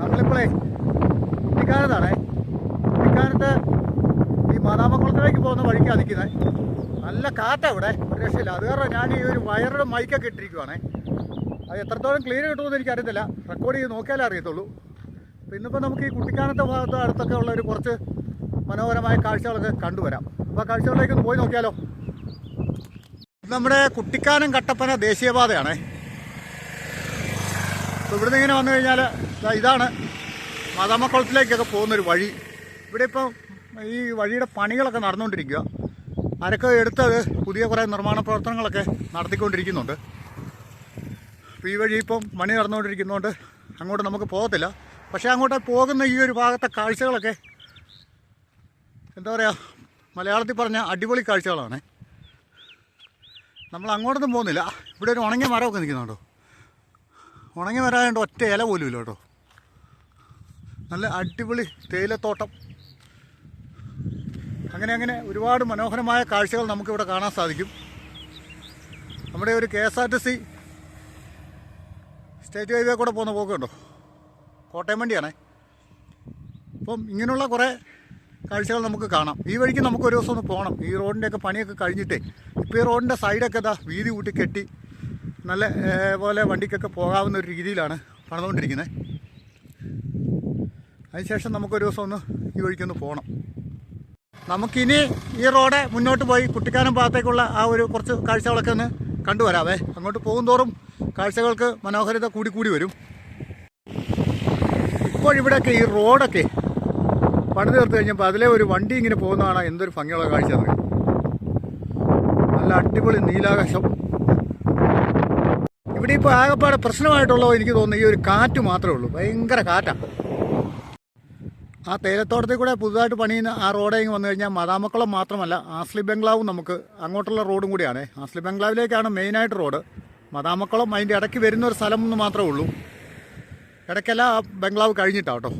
നമ്മളിപ്പോഴേ കുട്ടിക്കാനത്താണേ കുട്ടിക്കാനത്ത് ഈ മാതാമക്കുളത്തിലേക്ക് പോകുന്ന വഴിക്കാണ് നിൽക്കുന്നത് നല്ല കാറ്റാണ് ഇവിടെ ഒരു രക്ഷയില്ല. അത് കാരണം ഞാൻ ഈ ഒരു വയറുടെ മൈക്കൊക്കെ ഇട്ടിരിക്കുവാണേ. അത് എത്രത്തോളം ക്ലിയർ കിട്ടുമെന്ന് എനിക്കറിയത്തില്ല. റെക്കോർഡ് ചെയ്ത് നോക്കിയാലേ അറിയത്തുള്ളൂ. അപ്പോൾ ഇന്നിപ്പോൾ നമുക്ക് ഈ കുട്ടിക്കാനത്തെ ഭാഗത്ത് അടുത്തൊക്കെ ഉള്ള ഒരു കുറച്ച് മനോഹരമായ കാഴ്ചകളൊക്കെ കണ്ടുവരാം. അപ്പോൾ ആ കാഴ്ചകളിലേക്ക് ഒന്ന് പോയി നോക്കിയാലോ. നമ്മുടെ കുട്ടിക്കാനം കട്ടപ്പന ദേശീയപാതയാണേ. അപ്പോൾ നിന്ന് ഇങ്ങനെ വന്നു കഴിഞ്ഞാൽ ഇതാണ് മാതാമക്കുളത്തിലേക്കൊക്കെ പോകുന്നൊരു വഴി. ഇവിടെ ഇപ്പം ഈ വഴിയുടെ പണികളൊക്കെ നടന്നുകൊണ്ടിരിക്കുക. അരക്കെ എടുത്തത് പുതിയ കുറേ നിർമ്മാണ പ്രവർത്തനങ്ങളൊക്കെ നടത്തിക്കൊണ്ടിരിക്കുന്നുണ്ട്. അപ്പോൾ ഈ വഴി ഇപ്പം മണി നടന്നുകൊണ്ടിരിക്കുന്നതുകൊണ്ട് അങ്ങോട്ട് നമുക്ക് പോകത്തില്ല. പക്ഷേ അങ്ങോട്ട് പോകുന്ന ഈ ഒരു ഭാഗത്തെ കാഴ്ചകളൊക്കെ എന്താ പറയുക മലയാളത്തിൽ പറഞ്ഞ അടിപൊളി കാഴ്ചകളാണ്. നമ്മൾ അങ്ങോട്ടൊന്നും പോകുന്നില്ല. ഇവിടെ ഒരു ഉണങ്ങിയ മരമൊക്കെ നിൽക്കുന്നുണ്ടോ? ഉണങ്ങി വരാണ്ട് ഒറ്റ ഇല പോലും ഇല്ല കേട്ടോ. നല്ല അടിപൊളി തേയിലത്തോട്ടം. അങ്ങനെ അങ്ങനെ ഒരുപാട് മനോഹരമായ കാഴ്ചകൾ നമുക്കിവിടെ കാണാൻ സാധിക്കും. നമ്മുടെ ഒരു K S R T C state highway കൂടെ പോകുന്ന പോക്കുണ്ടോ കോട്ടയം വണ്ടിയാണേ. അപ്പം ഇങ്ങനെയുള്ള കുറേ കാഴ്ചകൾ നമുക്ക് കാണാം. ഈ വഴിക്ക് നമുക്ക് ഒരു ദിവസം ഒന്ന് പോകണം. ഈ റോഡിന്റെയൊക്കെ പണിയൊക്കെ കഴിഞ്ഞിട്ടേ. ഇപ്പോൾ ഈ റോഡിന്റെ സൈഡൊക്കെ ഇതാ വീതി കൂട്ടി കെട്ടി നല്ല പോലെ വണ്ടിക്കൊക്കെ പോകാവുന്ന ഒരു രീതിയിലാണ് പണിതുകൊണ്ടിരിക്കുന്നത് അതിനുശേഷം നമുക്കൊരു ദിവസം ഒന്ന് ഈ വഴിക്കൊന്ന് പോകണം നമുക്കിനി ഈ റോഡ് മുന്നോട്ട് പോയി കുട്ടിക്കാനം ഭാഗത്തേക്കുള്ള ആ ഒരു കുറച്ച് കാഴ്ചകളൊക്കെ ഒന്ന് കണ്ടുവരാവേ. അങ്ങോട്ട് പോകും തോറും കാഴ്ചകൾക്ക് മനോഹരിത കൂടി കൂടി വരും. ഇപ്പോഴിവിടെയൊക്കെ ഈ റോഡൊക്കെ പണി തീർത്ത് കഴിഞ്ഞപ്പോൾ അതിലെ ഒരു വണ്ടി ഇങ്ങനെ പോകുന്നതാണ് എന്തൊരു ഭംഗിയുള്ള കാഴ്ച നല്ല അടിപൊളി നീലാകാശം. ഇവിടെ ഇപ്പോൾ ആകെപ്പാടെ പ്രശ്നമായിട്ടുള്ളത് എനിക്ക് തോന്നുന്നു ഈ ഒരു കാറ്റ് മാത്രമേ ഉള്ളൂ. ഭയങ്കര കാറ്റാണ് ആ തേയിലത്തോട്ടത്തിൽ കൂടെ പുതുതായിട്ട് പണിയുന്ന ആ റോഡ് ഇങ്ങ് വന്നു കഴിഞ്ഞാൽ മതാമക്കുളം മാത്രമല്ല ആസ്ലി ബംഗ്ലാവും നമുക്ക് അങ്ങോട്ടുള്ള റോഡും കൂടിയാണ്. ആസ്ലി ബംഗ്ലാവിലേക്കാണ് മെയിനായിട്ട് റോഡ്. മതാമക്കുളം അതിന്റെ ഇടയ്ക്ക് വരുന്ന ഒരു സ്ഥലം എന്ന് മാത്രമേ ഉള്ളൂ. ഇടയ്ക്കല്ല ആ ബംഗ്ലാവ് കഴിഞ്ഞിട്ടാണ് കേട്ടോ.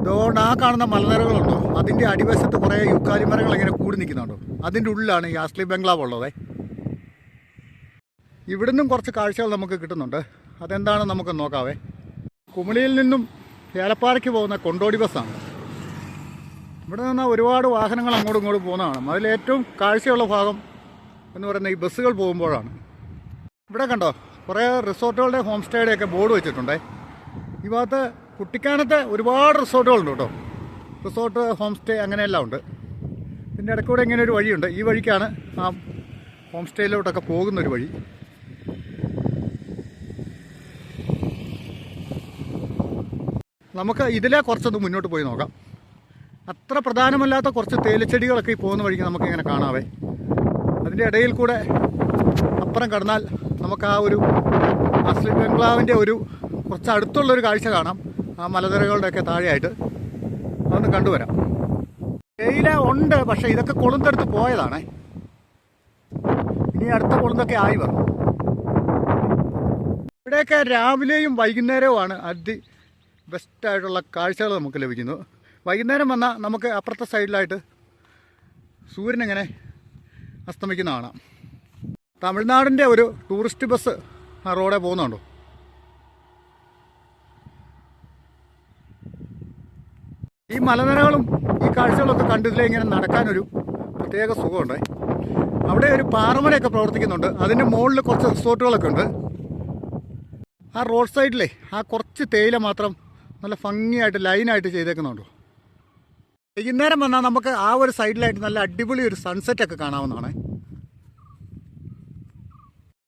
അതുകൊണ്ട് ആ കാണുന്ന മലനിരകളുണ്ടോ. അതിന്റെ അടിവശത്ത് കുറേ യുക്കാലി മരങ്ങൾ ഇങ്ങനെ കൂടി നിൽക്കുന്നുണ്ടോ. അതിന്റെ ഉള്ളിലാണ് ഈ ആസ്ലി ബംഗ്ലാവ് ഉള്ളത്. ഇവിടുന്നും കുറച്ച് കാഴ്ചകൾ നമുക്ക് കിട്ടുന്നുണ്ട്. അതെന്താണെന്ന് നമുക്ക് നോക്കാവേ. കുമളിയിൽ നിന്നും ഏലപ്പാറയ്ക്ക് പോകുന്ന കൊണ്ടോടി ബസ്സാണ്. ഇവിടെ നിന്ന് ഒരുപാട് വാഹനങ്ങൾ അങ്ങോട്ടും ഇങ്ങോട്ടും പോകുന്നതാണ്. അതിലേറ്റവും കാഴ്ചയുള്ള ഭാഗം എന്ന് പറയുന്നത് ഈ ബസ്സുകൾ പോകുമ്പോഴാണ്. ഇവിടെ കണ്ടോ കുറേ റിസോർട്ടുകളുടെ ഹോം സ്റ്റേയുടെയൊക്കെ ബോർഡ് വെച്ചിട്ടുണ്ട്. ഈ ഭാഗത്ത് കുട്ടിക്കാനത്ത് ഒരുപാട് റിസോർട്ടുകളുണ്ട് കേട്ടോ. റിസോർട്ട് ഹോം സ്റ്റേ അങ്ങനെയെല്ലാം ഉണ്ട്. ഇതിന്റെ ഇടയ്ക്കൂടെ ഇങ്ങനെ ഒരു വഴിയുണ്ട്. ഈ വഴിക്കാണ് ആ ഹോം സ്റ്റേയിലോട്ടൊക്കെ പോകുന്നൊരു വഴി. നമുക്ക് ഇതിലെ കുറച്ചൊന്ന് മുന്നോട്ട് പോയി നോക്കാം. അത്ര പ്രധാനമല്ലാത്ത കുറച്ച് തേയിലച്ചെടികളൊക്കെ ഈ പോകുന്ന വഴിക്ക് നമുക്ക് ഇങ്ങനെ കാണാവേ. അതിന്റെ ഇടയിൽ കൂടെ അപ്പുറം കടന്നാൽ നമുക്ക് ആ ഒരു അസ്ലി ബംഗ്ലാവിന്റെ ഒരു കുറച്ച് അടുത്തുള്ളൊരു കാഴ്ച കാണാം. ആ മലനിരകളുടെയൊക്കെ താഴെയായിട്ട്. അതൊന്ന് കണ്ടുവരാം. തേയില ഉണ്ട് പക്ഷേ ഇതൊക്കെ കൊളുന്തെടുത്ത് പോയതാണേ. ഇനി അടുത്ത കൊളുന്തൊക്കെ ആയി വന്നു. ഇവിടെയൊക്കെ രാവിലെയും വൈകുന്നേരവുമാണ് അതി ബെസ്റ്റായിട്ടുള്ള കാഴ്ചകൾ നമുക്ക് ലഭിക്കുന്നു. വൈകുന്നേരം വന്നാൽ നമുക്ക് അപ്പുറത്തെ സൈഡിലായിട്ട് സൂര്യൻ ഇങ്ങനെ അസ്തമിക്കുന്ന കാണാം തമിഴ്നാടിന്റെ ഒരു ടൂറിസ്റ്റ് ബസ് ആ റോഡെ പോകുന്നുണ്ടോ? ഈ മലനിരകളും ഈ കാഴ്ചകളൊക്കെ കണ്ടതിലേ ഇങ്ങനെ നടക്കാനൊരു പ്രത്യേക സുഖമുണ്ട്. അവിടെ ഒരു പാറമലയൊക്കെ പ്രവർത്തിക്കുന്നുണ്ട്. അതിന്റെ മുകളിൽ കുറച്ച് റിസോർട്ടുകളൊക്കെ ഉണ്ട്. ആ റോഡ് സൈഡിലെ ആ കുറച്ച് തേയില മാത്രം നല്ല ഭംഗിയായിട്ട് ലൈനായിട്ട് ചെയ്തേക്കുന്നുണ്ടോ? വൈകുന്നേരം വന്നാൽ നമുക്ക് ആ ഒരു സൈഡിലായിട്ട് നല്ല അടിപൊളി ഒരു സൺസെറ്റ് ഒക്കെ കാണാവുന്നതാണ്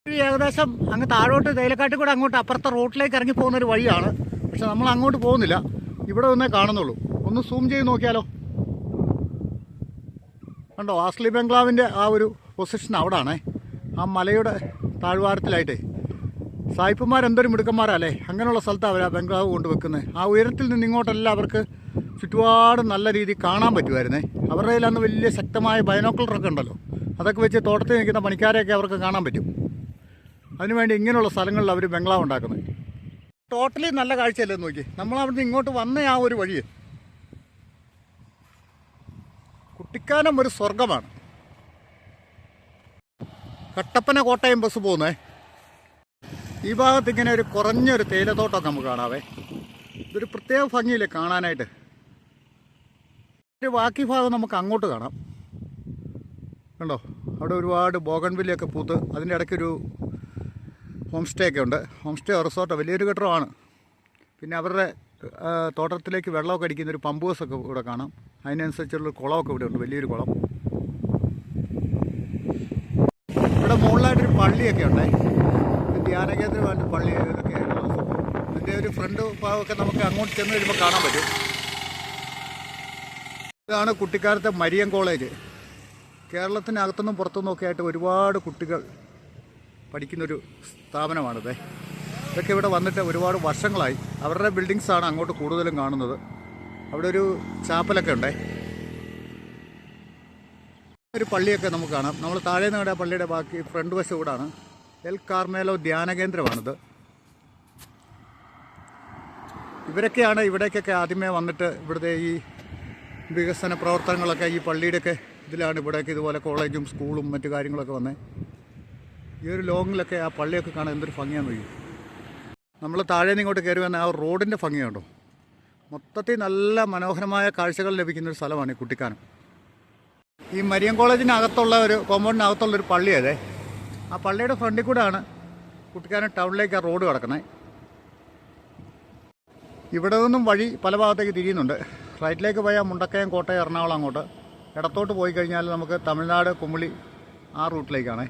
ഏകദേശം അങ്ങ് താഴോട്ട് തേയിലക്കാട്ടിൽ കൂടെ അങ്ങോട്ട് അപ്പുറത്തെ റോട്ടിലേക്ക് ഇറങ്ങി പോകുന്ന ഒരു വഴിയാണ്. പക്ഷെ നമ്മൾ അങ്ങോട്ട് പോകുന്നില്ല. ഇവിടെ ഒന്നേ കാണുന്നുള്ളൂ. ഒന്ന് സൂം ചെയ്ത് നോക്കിയാലോ? കണ്ടോ? ആസ്ലി ബംഗ്ലാവിന്റെ ആ ഒരു പൊസിഷൻ അവിടാണേ. ആ മലയുടെ താഴ്വാരത്തിലായിട്ടേ. സായിപ്പന്മാർ എന്തൊരു മിടുക്കന്മാരല്ലേ? അങ്ങനെയുള്ള സ്ഥലത്ത് അവർ ആ ബംഗ്ലാവ് കൊണ്ടുവെക്കുന്നത് ആ ഉയരത്തിൽ നിന്ന് ഇങ്ങോട്ടെല്ലാം അവർക്ക് ചുറ്റുപാട് നല്ല രീതിയിൽ കാണാൻ പറ്റുമായിരുന്നേ. അവരുടെ കയ്യിൽ അന്ന് വലിയ ശക്തമായ ബൈനോക്കുലറൊക്കെ ഉണ്ടല്ലോ. അതൊക്കെ വെച്ച് തോട്ടത്തിൽ നിൽക്കുന്ന പണിക്കാരെയൊക്കെ അവർക്ക് കാണാൻ പറ്റും. അതിനുവേണ്ടി ഇങ്ങനെയുള്ള സ്ഥലങ്ങളിൽ അവർ ബംഗ്ലാവ് ഉണ്ടാക്കുന്നത് ടോട്ടലി നല്ല കാഴ്ചയല്ലേ നോക്കി നമ്മൾ അവിടുന്ന് ഇങ്ങോട്ട് വന്ന ആ ഒരു വഴി കുട്ടിക്കാനം ഒരു സ്വർഗമാണ് കട്ടപ്പന കോട്ടയം ബസ് പോകുന്നേ. ഈ ഭാഗത്ത് ഇങ്ങനെ ഒരു കുറഞ്ഞൊരു തേയിലത്തോട്ടമൊക്കെ നമുക്ക് കാണാവേ. ഇതൊരു പ്രത്യേക ഭംഗിയില്ലേ കാണാനായിട്ട്. ഒരു ബാക്കി ഭാഗം നമുക്ക് അങ്ങോട്ട് കാണാം. കണ്ടോ? അവിടെ ഒരുപാട് ബോഗൺവില്ലയൊക്കെ പൂത്ത് അതിന്റെ ഇടയ്ക്കൊരു ഹോം സ്റ്റേ ഒക്കെ ഉണ്ട് ഹോം സ്റ്റേ റിസോർട്ട് വലിയൊരു കെട്ടിടമാണ്. പിന്നെ അവരുടെ തോട്ടത്തിലേക്ക് വെള്ളമൊക്കെ അടിക്കുന്ന ഒരു പമ്പ് ഹൗസൊക്കെ ഇവിടെ കാണാം. അതിനനുസരിച്ചുള്ള കുളമൊക്കെ ഇവിടെ ഉണ്ട് വലിയൊരു കുളം. ഇവിടെ മുകളിലായിട്ടൊരു പള്ളിയൊക്കെ ഉണ്ടേ ഒരു ധ്യാനകേന്ദ്രമായിട്ട് പള്ളി ഇതൊക്കെ ഇതിന്റെ ഒരു ഫ്രണ്ട് ഭാഗമൊക്കെ നമുക്ക് അങ്ങോട്ട് ചെന്ന് കഴിയുമ്പോൾ കാണാൻ പറ്റും. ഇതാണ് കുട്ടിക്കാലത്തെ മരിയം കോളേജ്. കേരളത്തിനകത്തുനിന്നും പുറത്തുനിന്നും ഒക്കെ ആയിട്ട് ഒരുപാട് കുട്ടികൾ പഠിക്കുന്നൊരു സ്ഥാപനമാണിത്. ഇതൊക്കെ ഇവിടെ വന്നിട്ട് ഒരുപാട് വർഷങ്ങളായി. അവരുടെ ബിൽഡിങ്സാണ് അങ്ങോട്ട് കൂടുതലും കാണുന്നത്. അവിടെ ഒരു ചാപ്പലൊക്കെ ഉണ്ടേ. ഒരു പള്ളിയൊക്കെ നമുക്ക് കാണാം. നമ്മൾ താഴെ നിന്ന് കണ്ട പള്ളിയുടെ ബാക്കി ഫ്രണ്ട് വശം ഇവിടാണ്. എൽ കാർമേലോ ധ്യാന കേന്ദ്രമാണിത്. ഇവരൊക്കെയാണ് ഇവിടേക്കൊക്കെ ആദ്യമേ വന്നിട്ട് ഇവിടുത്തെ ഈ വികസന പ്രവർത്തനങ്ങളൊക്കെ ഈ പള്ളിയുടെയൊക്കെ ഇതിലാണ് ഇവിടേക്ക് ഇതുപോലെ കോളേജും സ്കൂളും മറ്റു കാര്യങ്ങളൊക്കെ വന്നേ. ഈ ഒരു ലോങ്ങിലൊക്കെ ആ പള്ളിയൊക്കെ കാണാൻ എന്തൊരു ഭംഗിയാന്ന് നോക്കി നമ്മൾ താഴെ നിന്ന് ഇങ്ങോട്ട് കയറി വന്ന ആ റോഡിന്റെ ഭംഗിയുണ്ടോ? മൊത്തത്തിൽ നല്ല മനോഹരമായ കാഴ്ചകൾ ലഭിക്കുന്ന ഒരു സ്ഥലമാണ് ഈ കുട്ടിക്കാനം. ഈ മരിയം കോളേജിനകത്തുള്ള ഒരു കോമ്പൗണ്ടിനകത്തുള്ള ഒരു പള്ളിയതേ. ആ പള്ളിയുടെ ഫ്രണ്ടിൽ കൂടെയാണ് കുട്ടിക്കാനം ടൗണിലേക്ക് ആ റോഡ് കിടക്കുന്നത്. ഇവിടെ നിന്നും വഴി പല ഭാഗത്തേക്ക് തിരിയുന്നുണ്ട്. റൈറ്റിലേക്ക് പോയാൽ മുണ്ടക്കയം കോട്ടയം എറണാകുളം അങ്ങോട്ട്. ഇടത്തോട്ട് പോയി കഴിഞ്ഞാൽ നമുക്ക് തമിഴ്നാട് കുമിളി ആ റൂട്ടിലേക്കാണ്.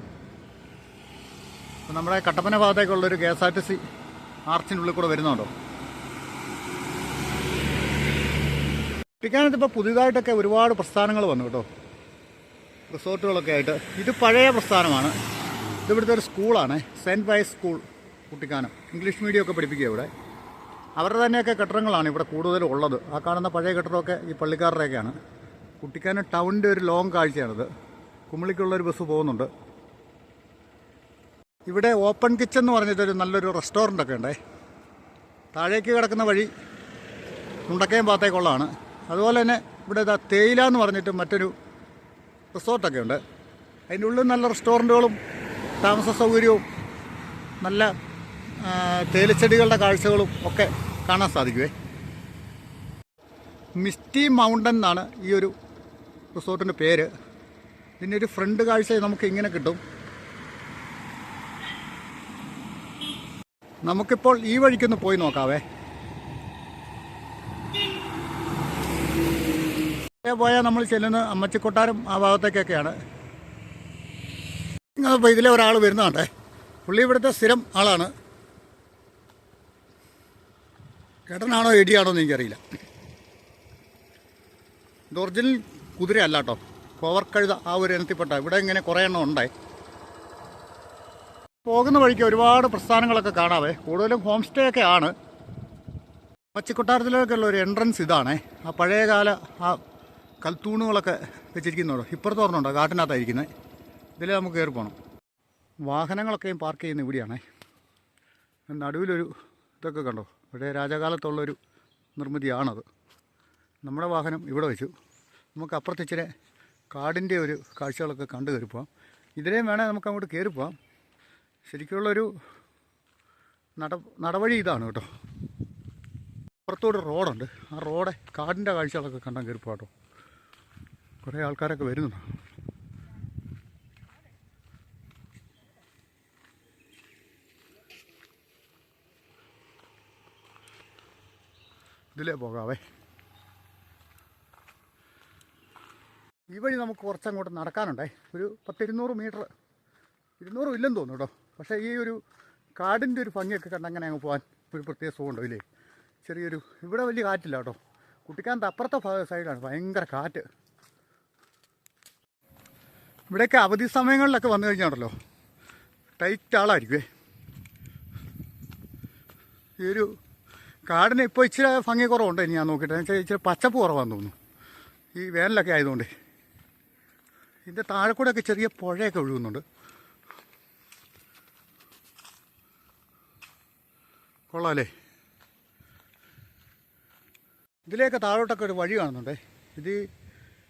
നമ്മുടെ Kattappana ഭാഗത്തേക്കുള്ളൊരു K S R T C ആർച്ചിനുള്ളിൽ കൂടെ വരുന്നുണ്ടോ? കുട്ടിക്കാനത്ത് ഇപ്പോൾ പുതിയതായിട്ടൊക്കെ ഒരുപാട് പ്രസ്ഥാനങ്ങൾ വന്നു കേട്ടോ. റിസോർട്ടുകളൊക്കെ ആയിട്ട്. ഇത് പഴയ പ്രസ്ഥാനമാണ്. ഇത് ഇവിടുത്തെ ഒരു സ്കൂളാണ് സെന്റ് വൈസ് സ്കൂൾ കുട്ടിക്കാനം. ഇംഗ്ലീഷ് മീഡിയം ഒക്കെ പഠിപ്പിക്കുക ഇവിടെ. അവരുടെ തന്നെയൊക്കെ കെട്ടിടങ്ങളാണ് ഇവിടെ കൂടുതലും ഉള്ളത്. ആ കാണുന്ന പഴയ കെട്ടിടമൊക്കെ ഈ പള്ളിക്കാരുടെയൊക്കെയാണ്. കുട്ടിക്കാനം ടൗണിന്റെ ഒരു ലോങ് കാഴ്ചയാണിത്. കുമിളിക്കുള്ളൊരു ബസ് പോകുന്നുണ്ട്. ഇവിടെ ഓപ്പൺ കിച്ചൺ എന്ന് പറഞ്ഞിട്ടൊരു നല്ലൊരു റെസ്റ്റോറന്റ് ഒക്കെ ഉണ്ടേ. താഴേക്ക് കിടക്കുന്ന വഴി മുണ്ടക്കയം ഭാഗത്തേക്കുള്ളതാണ്. അതുപോലെ തന്നെ ഇവിടെ ഇതാ തേയില എന്ന് പറഞ്ഞിട്ട് മറ്റൊരു റിസോർട്ടൊക്കെ ഉണ്ട്. അതിന്റെ ഉള്ളിൽ നല്ല റെസ്റ്റോറന്റുകളും താമസ സൗകര്യവും നല്ല തേയിലച്ചെടികളുടെ കാഴ്ചകളും ഒക്കെ കാണാൻ സാധിക്കുവേ. മിസ്റ്റി മൗണ്ടൻ എന്നാണ് ഈ ഒരു റിസോർട്ടിന്റെ പേര്. ഇതിന്റെ ഒരു ഫ്രണ്ട് കാഴ്ച നമുക്ക് ഇങ്ങനെ കിട്ടും. നമുക്കിപ്പോൾ ഈ വഴിക്കൊന്ന് പോയി നോക്കാവേ. പോയാൽ നമ്മൾ ചെല്ലുന്നത് അമ്മച്ചിക്കൊട്ടാരം ആ ഭാഗത്തേക്കൊക്കെയാണ്. അപ്പോൾ ഇതിലെ ഒരാൾ വരുന്നതാണ്ടേ പുള്ളി ഇവിടുത്തെ സ്ഥിരം ആളാണ്. കേട്ടനാണോ എടിയാണോ എനിക്കറിയില്ല. ഇത് ഒറിജിനൽ കുതിരയല്ല കേട്ടോ കോവർക്കഴുത ആ ഒരു ഇനത്തിൽപ്പെട്ട. ഇവിടെ ഇങ്ങനെ കുറേ എണ്ണം ഉണ്ടായി പോകുന്ന വഴിക്ക് ഒരുപാട് പ്രസ്ഥാനങ്ങളൊക്കെ കാണാവേ. കൂടുതലും ഹോം സ്റ്റേ ഒക്കെ ആണ്. പച്ചക്കൊട്ടാരത്തിലേക്കുള്ള ഒരു എൻട്രൻസ് ഇതാണേ. ആ പഴയകാല ആ കൽത്തൂണുകളൊക്കെ വെച്ചിരിക്കുന്നുണ്ടോ. ഇപ്പുറത്ത് പറഞ്ഞുണ്ടോ കാട്ടിനകത്തായിരിക്കുന്നത് ഇതിൽ നമുക്ക് കയറി പോകണം വാഹനങ്ങളൊക്കെയും പാർക്ക് ചെയ്യുന്ന ഇവിടെയാണേ. നടുവിലൊരു ഇതൊക്കെ കണ്ടോ? പഴയ രാജകാലത്തുള്ളൊരു നിർമ്മിതിയാണത്. നമ്മുടെ വാഹനം ഇവിടെ വെച്ചു. നമുക്ക് അപ്പുറത്തിച്ചിരി കാടിന്റെ ഒരു കാഴ്ചകളൊക്കെ കണ്ടു കയറി പോവാം. ഇതിലേയും വേണേൽ നമുക്ക് അങ്ങോട്ട് കയറി പോവാം. ശരിക്കുള്ളൊരു നട നടവഴി ഇതാണ് കേട്ടോ. പുറത്തോട് റോഡുണ്ട്. ആ റോഡ് കാടിന്റെ കാഴ്ചകളൊക്കെ കണ്ടാൽ കയറി പോകാം കേട്ടോ. കുറേ ആൾക്കാരൊക്കെ വരുന്നുണ്ട്? ഇതിലേ പോകാവേ ഈ വഴി നമുക്ക് കുറച്ചങ്ങോട്ട് നടക്കാനുണ്ടേ. ഒരു പത്തിരുന്നൂറ് മീറ്റർ. ഇരുന്നൂറും ഇല്ലെന്ന് തോന്നുന്നു കേട്ടോ. പക്ഷേ ഈ ഒരു കാടിന്റെ ഒരു ഭംഗിയൊക്കെ കണ്ട് അങ്ങനെ അങ്ങ് പോകാൻ ഒരു പ്രത്യേക സുഖമുണ്ടോ ഇല്ലേ? ചെറിയൊരു ഇവിടെ വലിയ കാറ്റില്ല കേട്ടോ. കുട്ടിക്കാനത്ത് അപ്പുറത്തെ സൈഡാണ് ഭയങ്കര കാറ്റ്. ഇവിടെയൊക്കെ അവധി സമയങ്ങളിലൊക്കെ വന്നു കഴിഞ്ഞാണല്ലോ. ടൈറ്റ് ആളായിരിക്കുമേ ഈ ഒരു കാടിന് ഇപ്പോൾ ഇച്ചിരി ഭംഗി കുറവുണ്ട് ഇനി ഞാൻ നോക്കിയിട്ട്. വെച്ചാൽ ഇച്ചിരി പച്ചപ്പ് കുറവാന്ന് തോന്നുന്നു. ഈ വേനലൊക്കെ ആയതുകൊണ്ട്. ഇതിന്റെ താഴെ ഒക്കെ ചെറിയ പുഴയൊക്കെ ഒഴുകുന്നുണ്ട്. കൊള്ളാമല്ലേ ഇതിലേക്ക് താഴോട്ടൊക്കെ ഒരു വഴി കാണുന്നുണ്ടേ. ഇത്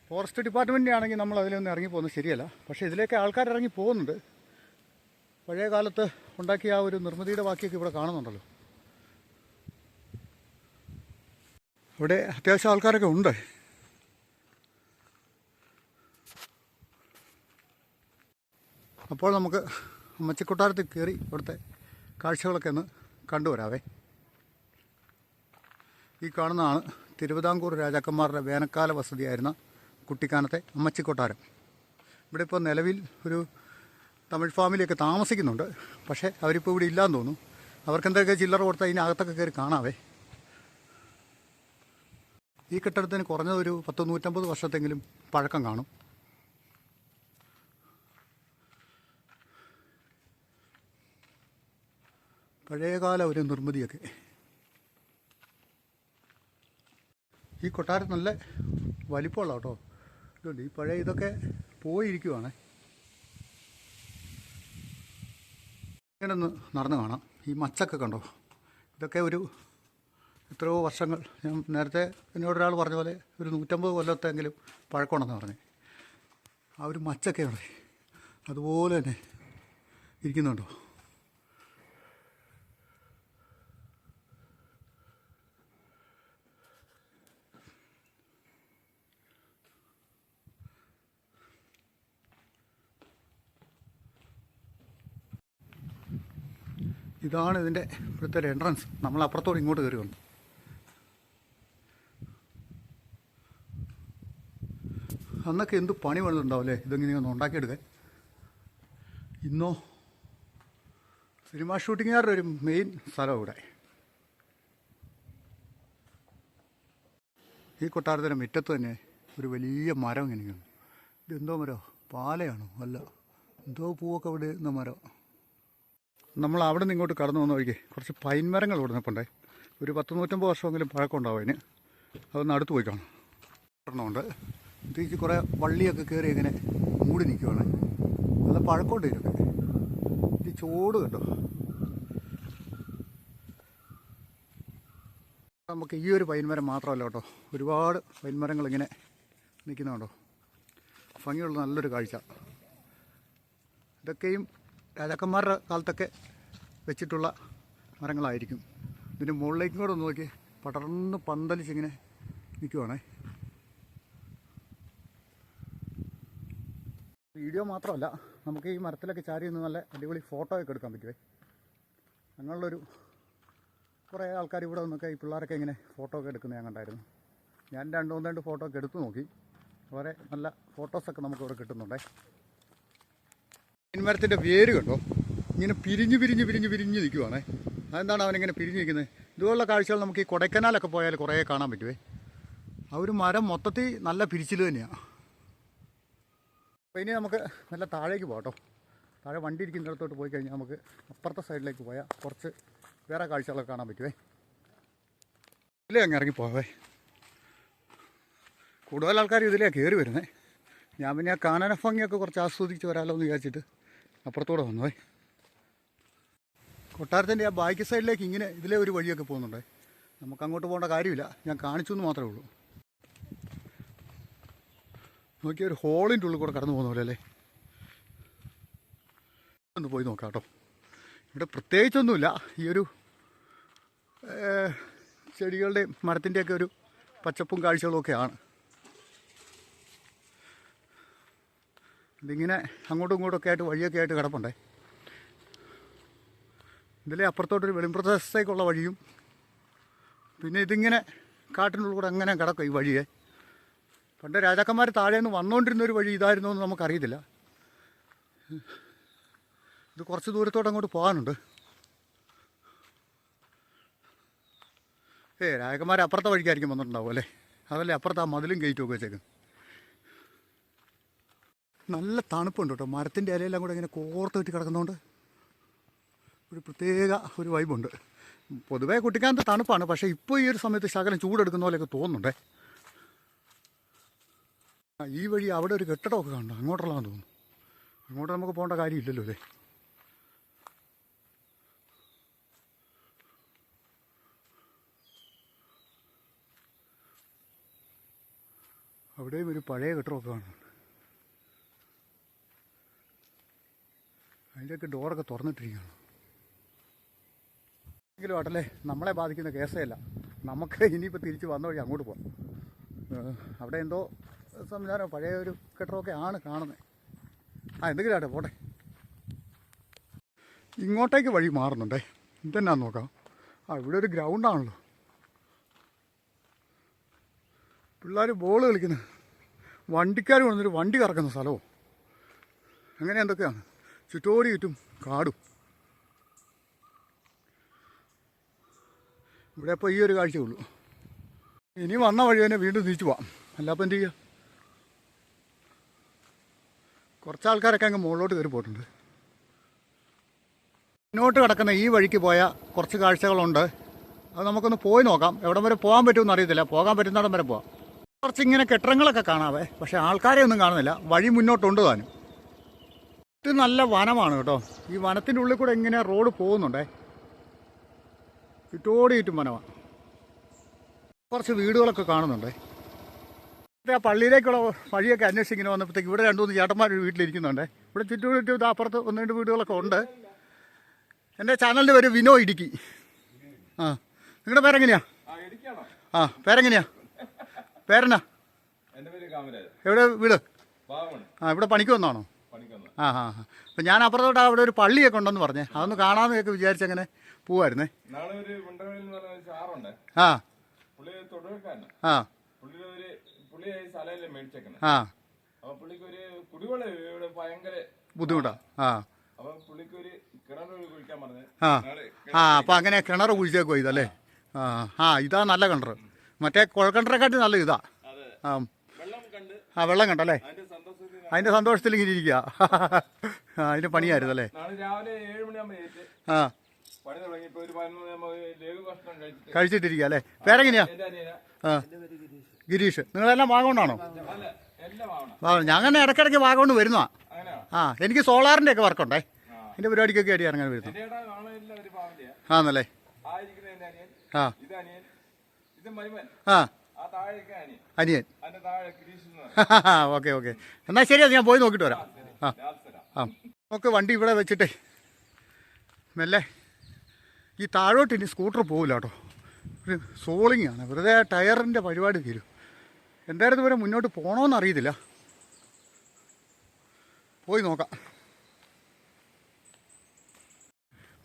ഫോറസ്റ്റ് ഡിപ്പാർട്ട്മെന്റിന്റെ ആണെങ്കിൽ നമ്മൾ അതിലൊന്നും ഇറങ്ങി പോകുന്നത് ശരിയല്ല. പക്ഷേ ഇതിലേക്ക് ആൾക്കാർ ഇറങ്ങി പോകുന്നുണ്ട്. പഴയ കാലത്ത് ഉണ്ടാക്കിയ ആ ഒരു നിർമ്മിതിയുടെ ബാക്കിയൊക്കെ ഇവിടെ കാണുന്നുണ്ടല്ലോ. ഇവിടെ അത്യാവശ്യം ആൾക്കാരൊക്കെ ഉണ്ട്. അപ്പോൾ നമുക്ക് അമ്മച്ചിക്കൊട്ടാരത്തിൽ കയറി ഇവിടുത്തെ കാഴ്ചകളൊക്കെ ഒന്ന് കണ്ടുവരാവേ. ഈ കാണുന്നതാണ് തിരുവിതാംകൂർ രാജാക്കന്മാരുടെ വേനൽക്കാല വസതിയായിരുന്ന കുട്ടിക്കാനത്തെ അമ്മച്ചിക്കൊട്ടാരം. ഇവിടെ ഇപ്പോൾ നിലവിൽ ഒരു തമിഴ് ഫാമിലിയൊക്കെ താമസിക്കുന്നുണ്ട്. പക്ഷേ അവരിപ്പോൾ ഇവിടെ ഇല്ലാന്ന് തോന്നുന്നു. അവർക്ക് എന്തൊക്കെ ചില്ലറ കൊടുത്താൽ ഇതിനകത്തൊക്കെ കയറി കാണാവേ. ഈ കെട്ടിടത്തിന് കുറഞ്ഞതൊരു പത്ത് നൂറ്റമ്പത് വർഷത്തെങ്കിലും പഴക്കം കാണും. പഴയകാല ഒരു നിർമ്മിതിയൊക്കെ. ഈ കൊട്ടാരം നല്ല വലിപ്പമുള്ള കേട്ടോ ഇതുണ്ട്. ഈ പഴയ ഇതൊക്കെ പോയിരിക്കുവാണ്. ഇങ്ങനെ ഒന്ന് നടന്നു കാണാം. ഈ മച്ചൊക്കെ കണ്ടോ? ഇതൊക്കെ ഒരു എത്രയോ വർഷങ്ങൾ ഞാൻ നേരത്തെ എന്നോട് ഒരാൾ പറഞ്ഞ പോലെ ഒരു നൂറ്റമ്പത് കൊല്ലത്തെങ്കിലും പഴക്കമുണ്ടെന്ന് പറഞ്ഞു. ആ ഒരു മച്ചൊക്കെ ഉണ്ട് അതുപോലെ തന്നെ ഇരിക്കുന്നുണ്ടോ? ഇതാണ് ഇതിന്റെ ഇവിടുത്തെ ഒരു എൻട്രൻസ് നമ്മൾ അപ്പുറത്തോട് ഇങ്ങോട്ട് കയറി വന്നു. അന്നൊക്കെ എന്ത് പണി വേണമെന്നുണ്ടാവില്ലേ ഇതെങ്ങനെ ഒന്ന് ഉണ്ടാക്കിയെടുക്കാൻ? ഇന്നോ? സിനിമാ ഷൂട്ടിങ്ങുകാരുടെ ഒരു മെയിൻ സ്ഥലം ഇവിടെ. ഈ കൊട്ടാരത്തിന്റെ മുറ്റത്ത് തന്നെ ഒരു വലിയ മരം ഇങ്ങനെയാണ് ഇതെന്തോ മരോ? പാലയാണോ? അല്ല. എന്തോ പൂവൊക്കെ ഇവിടെ ഇരുന്ന മരം. നമ്മൾ അവിടെ നിന്ന് ഇങ്ങോട്ട് കടന്നു വന്ന വഴിക്ക് കുറച്ച് പൈൻ മരങ്ങൾ ഇവിടെ നിൽപ്പുണ്ടേ. ഒരു പത്ത് നൂറ്റമ്പത് വർഷമെങ്കിലും പഴക്കം ഉണ്ടാവും അതിന്. അതൊന്ന് അടുത്ത് പോയി കാണാം. തിരിച്ച് കുറേ വള്ളിയൊക്കെ കയറി ഇങ്ങനെ മൂടി നിൽക്കുവാണ് നല്ല പഴക്കമുണ്ട് ഇതിനൊക്കെ. ഇത് ചോട് കണ്ടോ? നമുക്ക് ഈ ഒരു പൈൻമരം മാത്രമല്ല കേട്ടോ. ഒരുപാട് പൈൻമരങ്ങൾ ഇങ്ങനെ നിൽക്കുന്നുണ്ടോ ഭംഗിയുള്ള നല്ലൊരു കാഴ്ച. ഇതൊക്കെയും രാജാക്കന്മാരുടെ കാലത്തൊക്കെ വെച്ചിട്ടുള്ള മരങ്ങളായിരിക്കും. ഇതിന്റെ മുകളിലേക്കും കൂടെ ഒന്ന് നോക്കി. പടർന്ന് പന്തലിച്ചിങ്ങനെ നിൽക്കുവാണേ വീഡിയോ മാത്രമല്ല നമുക്ക് ഈ മരത്തിലൊക്കെ ചാരി നിന്ന് നല്ല അടിപൊളി ഫോട്ടോ ഒക്കെ എടുക്കാൻ പറ്റുമേ അങ്ങനെയുള്ളൊരു കുറേ ആൾക്കാർ ഇവിടെ നിന്നൊക്കെ ഈ പിള്ളേരൊക്കെ ഇങ്ങനെ ഫോട്ടോ ഒക്കെ എടുക്കുന്നത് ഞാൻ കണ്ടായിരുന്നു. ഞാൻ രണ്ട് രണ്ട് ഫോട്ടോ ഒക്കെ എടുത്തു നോക്കി. വളരെ നല്ല ഫോട്ടോസൊക്കെ നമുക്ക് ഇവിടെ കിട്ടുന്നുണ്ടേ. മരത്തിന്റെ വേര് കണ്ടോ? ഇങ്ങനെ പിരിഞ്ഞ് പിരിഞ്ഞ് പിരിഞ്ഞ് പിരിഞ്ഞ് നിൽക്കുവാണേ. അതെന്താണ് അവനിങ്ങനെ പിരിഞ്ഞ് നിൽക്കുന്നത്? ഇതുപോലുള്ള കാഴ്ചകൾ നമുക്ക് ഈ കൊടൈക്കനാലൊക്കെ പോയാൽ കുറേ കാണാൻ പറ്റുമേ ആ ഒരു മരം മൊത്തത്തിൽ നല്ല പിരിച്ചിൽ തന്നെയാണ് അപ്പോൾ ഇനി നമുക്ക് നല്ല താഴേക്ക് പോകാം കേട്ടോ. താഴെ വണ്ടി ഇരിക്കുന്നിടത്തോട്ട് പോയി കഴിഞ്ഞാൽ നമുക്ക് അപ്പുറത്തെ സൈഡിലേക്ക് പോയാൽ കുറച്ച് വേറെ കാഴ്ചകളൊക്കെ കാണാൻ പറ്റുമേ ഇതിലേ അങ്ങ് ഇറങ്ങി പോവേ കൂടുതൽ ആൾക്കാർ ഇതിലേ കയറി വരുന്നത് ഞാൻ പിന്നെ ആ കാനന ഭംഗിയൊക്കെ കുറച്ച് ആസ്വദിച്ച് വരാമല്ലോ എന്ന് വിചാരിച്ചിട്ട് അപ്പുറത്തൂടെ വന്നുവേ കൊട്ടാരത്തിന്റെ ആ ബാക്ക് സൈഡിലേക്ക് ഇങ്ങനെ ഇതിലെ ഒരു വഴിയൊക്കെ പോകുന്നുണ്ടേ. നമുക്ക് അങ്ങോട്ട് പോകേണ്ട കാര്യമില്ല. ഞാൻ കാണിച്ചു എന്ന് മാത്രമേ ഉള്ളൂ. നോക്കിയ ഒരു ഹോളിന്റെ ഉള്ളിൽ കൂടെ കടന്നു പോകുന്ന പോലെ അല്ലേ? ഒന്ന് പോയി നോക്കാം കേട്ടോ. ഇവിടെ പ്രത്യേകിച്ചൊന്നുമില്ല. ഈ ഒരു ചെടികളുടെ മരത്തിന്റെയൊക്കെ ഒരു പച്ചപ്പും കാഴ്ചകളും ഒക്കെയാണ് ഇതിങ്ങനെ അങ്ങോട്ടും ഇങ്ങോട്ടും ഒക്കെ ആയിട്ട് വഴിയൊക്കെ ആയിട്ട് കിടപ്പുണ്ടേ. ഇതിലെ അപ്പുറത്തോട്ടൊരു വെളിമ്പ്രദേശത്തേക്കുള്ള വഴിയും പിന്നെ ഇതിങ്ങനെ കാട്ടിനുള്ളിൽ കൂടെ അങ്ങനെ കിടക്കും ഈ വഴിയെ. പണ്ട് രാജാക്കന്മാർ താഴെ നിന്ന് വന്നുകൊണ്ടിരുന്ന ഒരു വഴി ഇതായിരുന്നു എന്ന് നമുക്കറിയത്തില്ല. ഇത് കുറച്ച് ദൂരത്തോട്ട് അങ്ങോട്ട് പോകാനുണ്ട്. ഏ രാജാക്കന്മാർ അപ്പുറത്തെ വഴിക്കായിരിക്കും വന്നിട്ടുണ്ടാവും അല്ലേ? അതല്ലേ അപ്പുറത്ത് ആ മതിലും ഗേറ്റും ഒക്കെ വെച്ചേക്കും നല്ല തണുപ്പുണ്ട് കേട്ടോ. മരത്തിന്റെ ഇലയെല്ലാം കൂടെ ഇങ്ങനെ കോർത്ത് കെട്ടി കിടക്കുന്നതുകൊണ്ട് ഒരു പ്രത്യേക ഒരു വൈബുണ്ട് പൊതുവേ കുട്ടിക്കാലത്ത് തണുപ്പാണ്. പക്ഷേ ഇപ്പോൾ ഈ ഒരു സമയത്ത് ശകലം ചൂടെടുക്കുന്ന പോലെയൊക്കെ തോന്നുന്നുണ്ടേ. ഈ വഴി അവിടെ ഒരു കെട്ടിടമൊക്കെ കണ്ടോ. അങ്ങോട്ടുള്ളതാന്ന് തോന്നുന്നു. അങ്ങോട്ട് നമുക്ക് പോകേണ്ട കാര്യമില്ലല്ലോ അല്ലേ? അവിടെയും ഒരു പഴയ കെട്ടിടമൊക്കെ കാണുന്നുണ്ട്. അതിന്റെയൊക്കെ ഡോറൊക്കെ തുറന്നിട്ടിരിക്കുകയാണ്. എങ്കിലും ആട്ടല്ലേ നമ്മളെ ബാധിക്കുന്ന കേസേ അല്ല. നമുക്ക് ഇനിയിപ്പോൾ തിരിച്ച് വന്ന വഴി അങ്ങോട്ട് പോകാം അവിടെ എന്തോ സംവിധാനം പഴയ ഒരു കെട്ടിടമൊക്കെ ആണ് കാണുന്നത്. ആ എന്തെങ്കിലും ആട്ടെ പോട്ടെ. ഇങ്ങോട്ടേക്ക് വഴി മാറുന്നുണ്ടേ. ഇതെന്നാന്ന് നോക്കാം. ആ ഇവിടെ ഒരു ഗ്രൗണ്ടാണല്ലോ പിള്ളേർ ബോൾ കളിക്കുന്നു. വണ്ടിക്കാർ കൊണ്ടൊരു വണ്ടി കറക്കുന്ന സ്ഥലവും. അങ്ങനെ എന്തൊക്കെയാണ്? ചുറ്റോടി ചുറ്റും കാടും. ഇവിടെ ഇപ്പോൾ ഈ ഒരു കാഴ്ചയുള്ളൂ ഇനി വന്ന വഴി തന്നെ വീണ്ടും തിരിച്ചു പോവാം. അല്ലാപ്പം എന്ത് ചെയ്യുക കുറച്ച് ആൾക്കാരൊക്കെ അങ്ങ് മുകളിലോട്ട് കയറി പോയിട്ടുണ്ട്. മുന്നോട്ട് കിടക്കുന്ന ഈ വഴിക്ക് പോയ കുറച്ച് കാഴ്ചകളുണ്ട്. അത് നമുക്കൊന്ന് പോയി നോക്കാം. എവിടം വരെ പോകാൻ പറ്റുമെന്ന് അറിയത്തില്ല. പോകാൻ പറ്റുന്നിടം വരെ പോവാം. കുറച്ച് ഇങ്ങനെ കെട്ടിടങ്ങളൊക്കെ കാണാവേ. പക്ഷേ ആൾക്കാരെ ഒന്നും കാണുന്നില്ല. വഴി മുന്നോട്ടുണ്ട് താനും. ഇത് നല്ല വനമാണ് കേട്ടോ. ഈ വനത്തിന്റെ ഉള്ളിൽ കൂടെ ഇങ്ങനെ റോഡ് പോകുന്നുണ്ടേ. ചുറ്റോടി ചുറ്റും വനമാണ്. കുറച്ച് വീടുകളൊക്കെ കാണുന്നുണ്ടേ. ആ പള്ളിയിലേക്കുള്ള വഴിയൊക്കെ അന്വേഷിച്ച് ഇങ്ങനെ വന്നപ്പോഴത്തേക്ക് ഇവിടെ രണ്ടു മൂന്ന് ചേട്ടന്മാർ വീട്ടിലിരിക്കുന്നുണ്ട്. ഇവിടെ ചുറ്റും ചുറ്റും അപ്പുറത്ത് ഒന്ന് രണ്ട് വീടുകളൊക്കെ ഉണ്ട്. എന്റെ ചാനലിന്റെ പേര് വിനോ ഇടുക്കി. ആ നിങ്ങളുടെ പേരെങ്ങനെയാ? ആ പേരെങ്ങനെയാ? പേരെന്നാ? എവിടെ വീട്? ആ ഇവിടെ പണിക്ക് വന്നാണോ ആ ആ ആ. അപ്പം ഞാൻ അപ്പുറത്തോട്ട് അവിടെ ഒരു പള്ളിയൊക്കെ ഉണ്ടെന്ന് പറഞ്ഞേ. അതൊന്ന് കാണാമെന്നൊക്കെ വിചാരിച്ചങ്ങനെ പോവായിരുന്നേ. ആ. ആ. പുള്ളി ഈ സ്ഥലമല്ലേ മേടിച്ചേക്കണേ. ആ. അപ്പൊ പുള്ളിക്ക് ഒരു കുടിവെള്ളം ഇവിടെ ഭയങ്കര ബുദ്ധിമുട്ടാ. ആ. അപ്പൊ പുള്ളിക്ക് ഒരു കിണർ കുഴിക്കാൻ പറഞ്ഞ്. ആ. ആ അപ്പം അങ്ങനെ കിണർ കുഴിച്ചേക്കോ ഇതല്ലേ? ആ ആ ഇതാ നല്ല കിണർ മറ്റേ കുഴൽക്കിണറെക്കാട്ടി നല്ല ഇതാ. അതെ. ആ. വെള്ളം കണ്ട് ആ വെള്ളം കണ്ടല്ലേ? അതിന്റെ സന്തോഷത്തിൽ ഇങ്ങനെ ഇരിക്കുക അതിന്റെ പണിയായിരുന്നല്ലേ? പണിയായിരുന്നു അല്ലേ ആ. കഴിച്ചിട്ടിരിക്കുക അല്ലേ? പേരെങ്ങനെയാ? ആ. ഗിരീഷ്. നിങ്ങളെല്ലാം വാഗോണ്ടാണോ ഞാൻ അങ്ങനെ ഇടയ്ക്കിടയ്ക്ക് വാഗോണ്ട് അങ്ങനെയാ ആ എനിക്ക് സോളാറിന്റെ ഒക്കെ വർക്കുണ്ടേ. എന്റെ പരിപാടിക്കൊക്കെ ആയിട്ട് അങ്ങനെ വരുന്നു. ആന്നല്ലേ? ആ ആ. അനിയൻ. Okay okay. എന്നാൽ ശരി ഞാൻ പോയി നോക്കിയിട്ട് വരാം. ആ. ആ. നമുക്ക് വണ്ടി ഇവിടെ വെച്ചിട്ടേ മെല്ലെ ഈ താഴോട്ട് ഇനി സ്കൂട്ടർ പോകില്ല കേട്ടോ ഒരു സോളിങ് ആണ് വെറുതെ ടയറിന്റെ പരിപാടി തീരും. എന്തായാലും ഇതുവരെ മുന്നോട്ട് പോകണമെന്ന് അറിയത്തില്ല. പോയി നോക്കാം.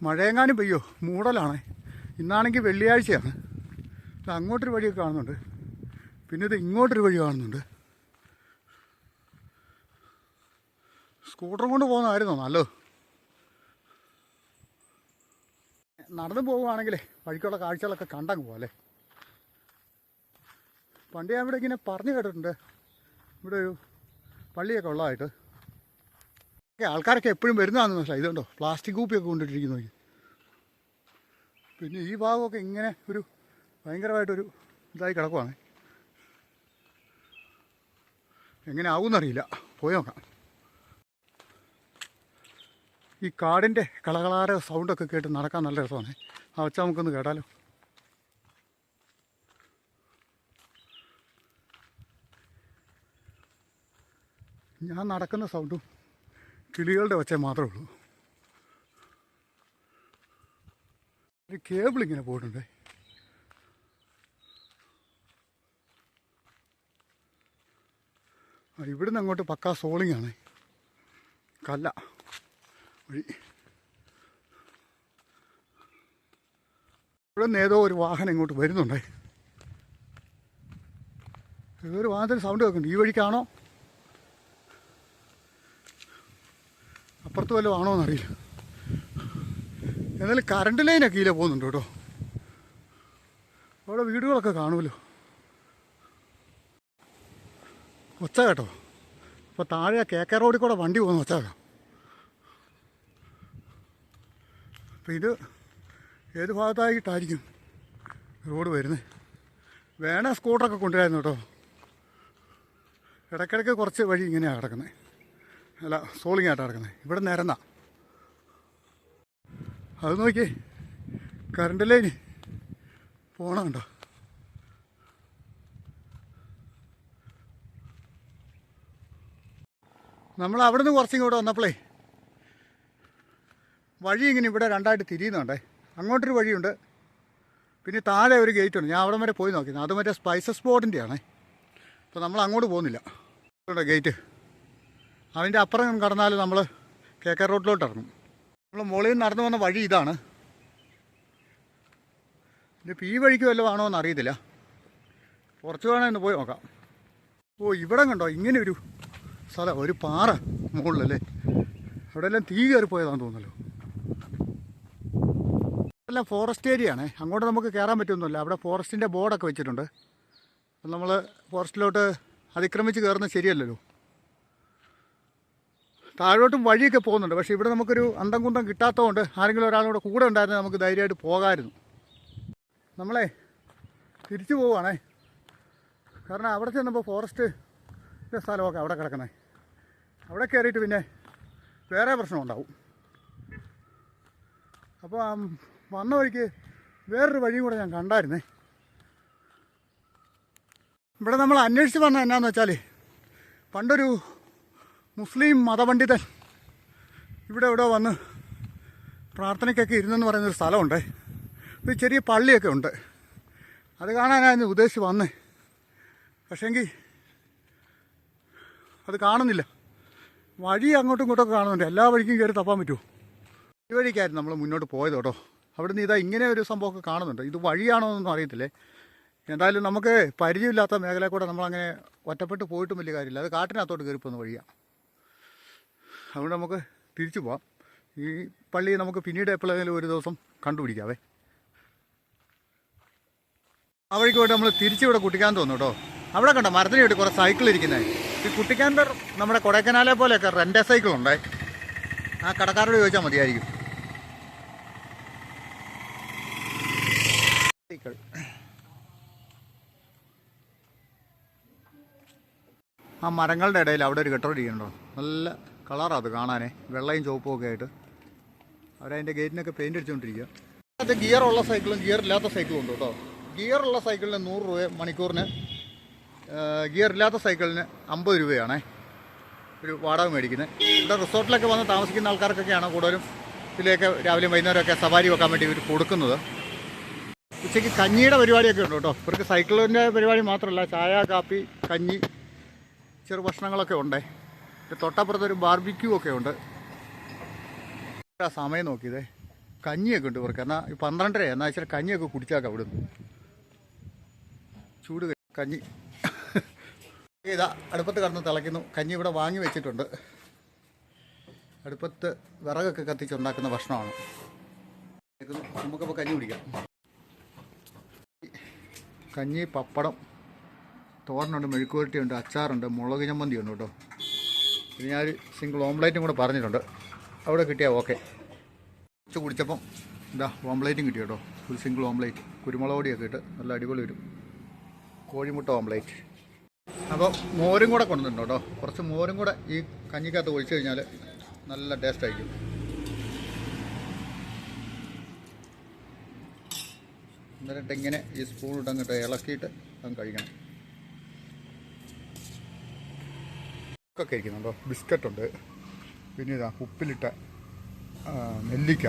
മഴയെങ്ങാനും പെയ്യോ? മൂടലാണ്. ഇന്നാണെങ്കിൽ വെള്ളിയാഴ്ചയാണ്. അങ്ങോട്ടൊരു വഴിയൊക്കെ കാണുന്നുണ്ട്. പിന്നെ ഇത് ഇങ്ങോട്ടൊരു വഴി കാണുന്നുണ്ട്. സ്കൂട്ടർ കൊണ്ട് പോകുന്നതായിരുന്നോ? നല്ലത്. നടന്നു പോവുകയാണെങ്കിലേ വഴിക്കുള്ള കാഴ്ചകളൊക്കെ കണ്ടങ്ങ് പോകാം പണ്ട് ഞാൻ ഇവിടെ ഇങ്ങനെ പറഞ്ഞു കേട്ടിട്ടുണ്ട്. ഇവിടെ ഒരു പള്ളിയൊക്കെ ഉള്ളതായിട്ട്. ഒക്കെ ആൾക്കാരൊക്കെ എപ്പോഴും വരുന്നതാണെന്ന് മനസ്സിലായി. ഇതുണ്ടോ? പ്ലാസ്റ്റിക് കൂപ്പിയൊക്കെ കൊണ്ടിട്ടിരിക്കുന്നു നോക്കി. പിന്നെ ഈ ഭാഗമൊക്കെ ഇങ്ങനെ ഒരു ഭയങ്കരമായിട്ടൊരു ഇതായി കിടക്കുവാണ്. എങ്ങനെ ആവുമെന്നറിയില്ല പോയി നോക്കാം. ഈ കാടിന്റെ കളകളാര സൗണ്ടൊക്കെ കേട്ട് നടക്കാൻ നല്ല രസമാണ്. ആ വെച്ചാൽ നമുക്കൊന്ന് കേട്ടാലോ? ഞാൻ നടക്കുന്ന സൗണ്ടും കിളികളുടെ ഒച്ച മാത്രമേ ഉള്ളൂ. ഒരു കേബിൾ ഇങ്ങനെ പോയിട്ടുണ്ട്. ഇവിടുന്ന് അങ്ങോട്ട് പക്കാ സോളിംഗ് ആണ്. കല്ല. വഴി. ഇവിടെ നിന്ന് ഏതോ ഒരു വാഹനം ഇങ്ങോട്ട് വരുന്നുണ്ടേ. ഏതോ ഒരു വാഹനത്തിന് സൗണ്ട് കേൾക്കുന്നുണ്ട്. ഈ വഴിക്കാണോ? അപ്പുറത്ത് വല്ലതും ആണോ എന്നറിയില്ല. എന്നാലും കറണ്ട് ലൈനൊക്കെ ഇതിലെ പോകുന്നുണ്ട് കേട്ടോ. അവിടെ വീടുകളൊക്കെ കാണുമല്ലോ. ഒച്ച കേട്ടോ. അപ്പോൾ താഴെ ആ കേക്ക റോഡിൽ കൂടെ വണ്ടി പോകുന്ന ഒച്ച കേട്ടോ. അപ്പോൾ ഇത് ഏത് ഭാഗത്തായിട്ടായിരിക്കും റോഡ് വരുന്നത് വേണ സ്കൂട്ടറൊക്കെ കൊണ്ടുവരായിരുന്നു കേട്ടോ. ഇടയ്ക്കിടയ്ക്ക് കുറച്ച് വഴി ഇങ്ങനെയാണ് കിടക്കുന്നത് അല്ല സോളിങ് ആയിട്ടാണ് കിടക്കുന്നത് ഇവിടെ നിരന്ന. അത് നോക്കി കറണ്ട് ലൈന്. പോണുണ്ടോ നമ്മൾ അവിടെ നിന്ന് കുറച്ചിങ്ങോട്ട് വന്നപ്പോഴേ വഴി ഇങ്ങനെ ഇവിടെ രണ്ടായിട്ട് തിരിയുന്നുണ്ടേ. അങ്ങോട്ടൊരു വഴിയുണ്ട്. പിന്നെ താഴെ ഒരു ഗേറ്റ് ഉണ്ട് ഞാൻ അവിടെ വരെ പോയി നോക്കി അത് മറ്റേ സ്പൈസസ് ബോർഡിന്റെ ആണേ അപ്പോൾ നമ്മൾ അങ്ങോട്ട് പോകുന്നില്ല. ഗേറ്റ്? അതിന്റെ അപ്പുറം കടന്നാൽ നമ്മൾ കെ കെ റോഡിലോട്ട് ഇറങ്ങും. നമ്മൾ മുകളിൽ നിന്ന് നടന്നു വന്ന വഴി ഇതാണ്. ഇനിയിപ്പോൾ ഈ വഴിക്ക് വല്ലതും ആണോ എന്ന് അറിയത്തില്ല. കുറച്ച് വേണേ എന്ന് പോയി നോക്കാം. ഓ ഇവിടെ കണ്ടോ? ഇങ്ങനെ ഒരു സ്ഥലം ഒരു പാറ മുകളിലല്ലേ? അവിടെ എല്ലാം തീ കയറി പോയതാണെന്ന് തോന്നല്ലോ എല്ലാം ഫോറസ്റ്റ് ഏരിയ ആണേ. അങ്ങോട്ട് നമുക്ക് കയറാൻ പറ്റുമൊന്നുമില്ല അവിടെ ഫോറസ്റ്റിന്റെ ബോർഡൊക്കെ വെച്ചിട്ടുണ്ട്. നമ്മൾ ഫോറസ്റ്റിലോട്ട് അതിക്രമിച്ച് കയറുന്നത് ശരിയല്ലല്ലോ. താഴോട്ടും വഴിയൊക്കെ പോകുന്നുണ്ട്. പക്ഷേ ഇവിടെ നമുക്കൊരു അന്തം കുന്തം കിട്ടാത്തതുകൊണ്ട് ആരെങ്കിലും ഒരാളോട് കൂടെ ഉണ്ടായിരുന്നെങ്കിൽ നമുക്ക് ധൈര്യമായിട്ട് പോകാമായിരുന്നു. നമ്മളെ തിരിച്ചു പോവുകയാണേ. കാരണം അവിടെ ചെന്നപ്പോൾ ഫോറസ്റ്റ് സ്ഥലമൊക്കെ അവിടെ കിടക്കണേ. അവിടെ കയറിയിട്ട് പിന്നെ വേറെ പ്രശ്നം ഉണ്ടാവും. അപ്പോൾ വന്ന വഴിക്ക് വേറൊരു വഴിയും കൂടെ ഞാൻ കണ്ടായിരുന്നേ. ഇവിടെ നമ്മൾ അന്വേഷിച്ച് പറഞ്ഞ എന്നാന്ന് വെച്ചാൽ പണ്ടൊരു മുസ്ലിം മതപണ്ഡിതൻ ഇവിടെ ഇവിടെ വന്ന് പ്രാർത്ഥനയ്ക്കൊക്കെ ഇരുന്നെന്ന് പറയുന്നൊരു സ്ഥലമുണ്ട്. ഒരു ചെറിയ പള്ളിയൊക്കെ ഉണ്ട്. അത് കാണാനായിരുന്നു ഉദ്ദേശിച്ച് വന്നേ. പക്ഷേങ്കിൽ അത് കാണുന്നില്ല. വഴി അങ്ങോട്ടും ഇങ്ങോട്ടൊക്കെ കാണുന്നുണ്ട്. എല്ലാ വഴിക്കും കയറി തപ്പാൻ പറ്റുമോ? ഈ വഴിക്കായിരുന്നു നമ്മൾ മുന്നോട്ട് പോയത് കേട്ടോ. അവിടെ നിന്ന് ഇതാ ഇങ്ങനെ ഒരു സംഭവമൊക്കെ കാണുന്നുണ്ട്. ഇത് വഴിയാണോ എന്നൊന്നും അറിയത്തില്ലേ? എന്തായാലും നമുക്ക് പരിചയമില്ലാത്ത മേഖലയിൽ കൂടെ നമ്മളങ്ങനെ ഒറ്റപ്പെട്ട് പോയിട്ടും വലിയ കാര്യമില്ല. അത് കാട്ടിനകത്തോട്ട് കയറിപ്പോകുന്ന വഴിയാണ് അതുകൊണ്ട് നമുക്ക് തിരിച്ചു പോവാം. ഈ പള്ളി നമുക്ക് പിന്നീട് എപ്പോഴെങ്കിലും ഒരു ദിവസം കണ്ടുപിടിക്കാവേ. ആ വഴിക്ക് പോയിട്ട് നമ്മൾ തിരിച്ചിവിടെ കുട്ടിക്കാൻ തോന്നും കേട്ടോ. അവിടെ കണ്ടോ മരത്തിന് വേണ്ടി കുറേ സൈക്കിൾ ഇരിക്കുന്നത് ഈ കുട്ടിക്കാന്റെ നമ്മുടെ കൊടൈക്കനാലെ പോലെയൊക്കെ റെന്റ് സൈക്കിൾ ഉണ്ടേ. ആ കടക്കാരോട് ചോദിച്ചാൽ മതിയായിരിക്കും. സൈക്കിൾ ആ മരങ്ങളുടെ ഇടയിൽ അവിടെ ഒരു കെട്ടോ കെട്ടോടിക്കണ്ടോ നല്ല കളറാണ് അത് കാണാനേ. വെള്ളയും ചുവപ്പും ഒക്കെ ആയിട്ട്. അവരതിന്റെ ഗേറ്റിനൊക്കെ പെയിന്റ് അടിച്ചുകൊണ്ടിരിക്കുക അത് ഗിയർ ഉള്ള സൈക്കിളും ഗിയർ ഇല്ലാത്ത സൈക്കിളും ഉണ്ട് കേട്ടോ. ഗിയർ ഉള്ള സൈക്കിളിന് നൂറ് രൂപ മണിക്കൂറിന് ഗിയർ ഇല്ലാത്ത സൈക്കിളിന് അമ്പത് രൂപയാണേ. ഒരു വാടക മേടിക്കുന്നത് ഇവിടെ റിസോർട്ടിലൊക്കെ വന്ന് താമസിക്കുന്ന ആൾക്കാർക്കൊക്കെയാണ് കൂടുതലും ഇതിലേക്ക് രാവിലെ വൈകുന്നേരമൊക്കെ സവാരി വെക്കാൻ വേണ്ടി ഇവർ കൊടുക്കുന്നത്. ഉച്ചയ്ക്ക് കഞ്ഞിയുടെ പരിപാടിയൊക്കെ ഉണ്ട് കേട്ടോ. ഇവർക്ക് സൈക്കിളിന്റെ പരിപാടി മാത്രമല്ല ചായ കാപ്പി കഞ്ഞി ചെറു ഭക്ഷണങ്ങളൊക്കെ ഉണ്ടേ. തൊട്ടപ്പുറത്തൊരു ബാർബിക്യൂ ഒക്കെ ഉണ്ട്. സമയം നോക്കിയതേ. കഞ്ഞിയൊക്കെ ഉണ്ട് ഇവർക്ക്. എന്നാൽ ഈ പന്ത്രണ്ടര എന്നാൽ വെച്ചാൽ കഞ്ഞിയൊക്കെ കുടിച്ചാക്കാം അവിടെ നിന്ന് ചൂട് കഞ്ഞി. ഇതാ അടുപ്പത്ത് കടന്ന് തിളയ്ക്കുന്നു. കഞ്ഞി ഇവിടെ വാങ്ങി വെച്ചിട്ടുണ്ട്. അടുപ്പത്ത് വിറകൊക്കെ കത്തിച്ചുണ്ടാക്കുന്ന ഭക്ഷണമാണ്. നമുക്കപ്പോൾ കഞ്ഞി കുടിക്കാം. കഞ്ഞി പപ്പടം തോരനുണ്ട് മെഴുക്കുവരട്ടിയുണ്ട് അച്ചാറുണ്ട് മുളക് ചമ്മന്തി ഉണ്ട് കേട്ടോ. പിന്നെ ഞാൻ സിംഗിൾ ഓംപ്ലേറ്റും കൂടെ പറഞ്ഞിട്ടുണ്ട്. അവിടെ കിട്ടിയാൽ ഓക്കെ ഉച്ച കുടിച്ചപ്പം എന്താ ഓംപ്ലേറ്റും കിട്ടി കേട്ടോ. ഒരു സിംഗിൾ ഓംപ്ലേറ്റ് കുരുമുളക് പൊടിയൊക്കെ ഇട്ട് നല്ല അടിപൊളി വരും. കോഴിമുട്ട ഓംപ്ലേറ്റ് അപ്പോൾ മോരും കൂടെ കൊണ്ടുവന്നിട്ടുണ്ട് കേട്ടോ. കുറച്ച് മോരും കൂടെ ഈ കഞ്ഞിക്കകത്ത് ഒഴിച്ചു കഴിഞ്ഞാൽ നല്ല ടേസ്റ്റ് ആയിരിക്കും. എന്നിട്ട് ഇങ്ങനെ ഈ സ്പൂൺ ഇട്ട് അങ്ങോട്ട് ഇളക്കിയിട്ട് അങ്ങ് കഴിക്കണം. ഒക്കെ കഴിക്കുന്നുണ്ടോ ബിസ്ക്കറ്റുണ്ട്. പിന്നെ ഇതാ ഉപ്പിലിട്ട നെല്ലിക്ക.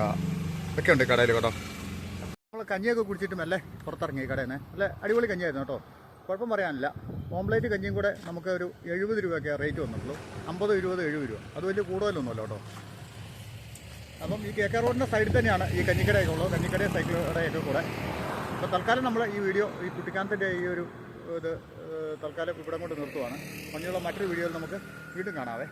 ഇതൊക്കെ ഉണ്ട് കടയിൽ കേട്ടോ. നമ്മൾ കഞ്ഞിയൊക്കെ കുടിച്ചിട്ട് അല്ലേ പുറത്തിറങ്ങി കടയിൽ നിന്ന് അല്ലേ അടിപൊളി കഞ്ഞിയായിരുന്നു കേട്ടോ. കുഴപ്പം പറയാനില്ല. ഓംലേറ്റ് കഞ്ഞിയും കൂടെ നമുക്ക് ഒരു എഴുപത് രൂപയൊക്കെ റേറ്റ് വന്നിട്ടുള്ളൂ അമ്പത് ഇരുപത് എഴുപത് രൂപ. അത് വലിയ കൂടുതലൊന്നുമല്ല കേട്ടോ. അപ്പം ഈ കെ കെ റോഡിന്റെ സൈഡിൽ തന്നെയാണ് ഈ കഞ്ഞിക്കടയൊക്കെ ഉള്ളത്. കഞ്ഞിക്കടയും സൈക്കിൾ കടയൊക്കെ കൂടെ. അപ്പോൾ തൽക്കാലം നമ്മൾ ഈ വീഡിയോ ഈ കുട്ടിക്കാനത്തിന്റെ ഈ ഒരു ഇത് തൽക്കാലം ഇവിടെ കൊണ്ട് നിർത്തുവാണ്. മഞ്ഞുള്ള മറ്റൊരു വീഡിയോയിൽ നമുക്ക് വീണ്ടും കാണാവേ.